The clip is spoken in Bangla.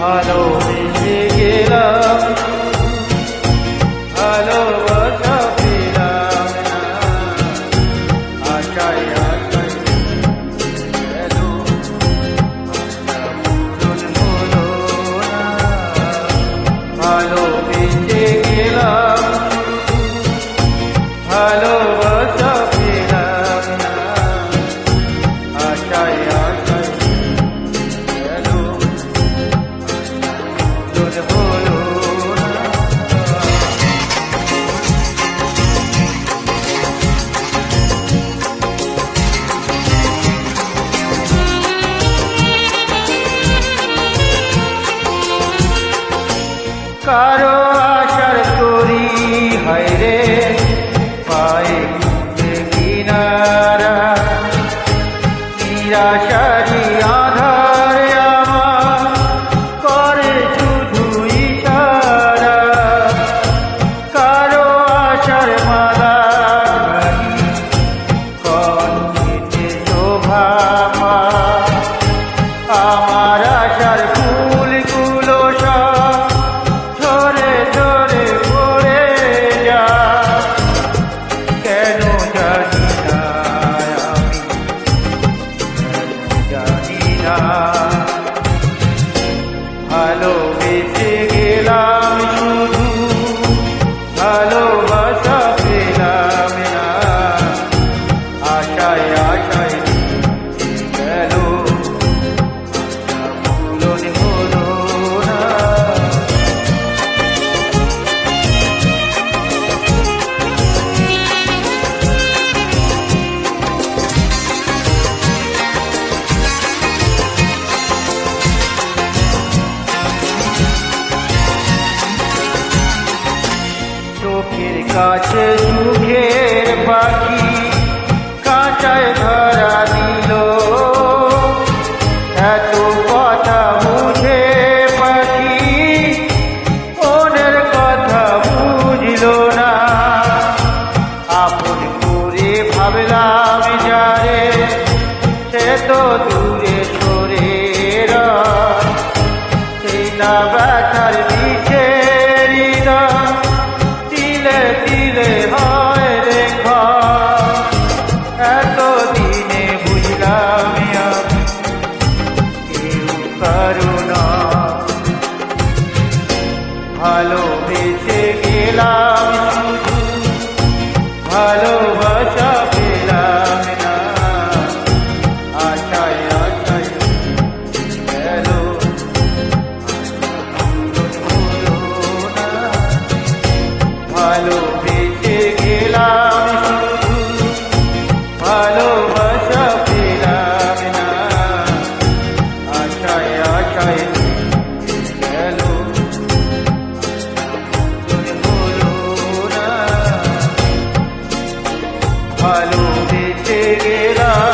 ভালোবেসে গেলাম ভালোবাসা পেলাম আশায় আশায় গেল পূরণ হলো ভালোবেসে গেলাম ভালো কারও আশার করি হয় রে, পায়ে কিনারা। নিরাশারি আধার আমার করে শুধু ইশারা। কারও আশার মালা কন্যে শোভা আমার জানি না ভালোবেসে গেলাম শুধু ভালোবাসা চোখের কাছে সুখের পাখি কাঁচায় ধরা দিল। এত কথা বুঝে পাখি ওদের কথা বুঝল না। আপন করে ভাবলাম যারে, সে তো ভালোবেসে গেলাম। আলো দেখে গেলাম।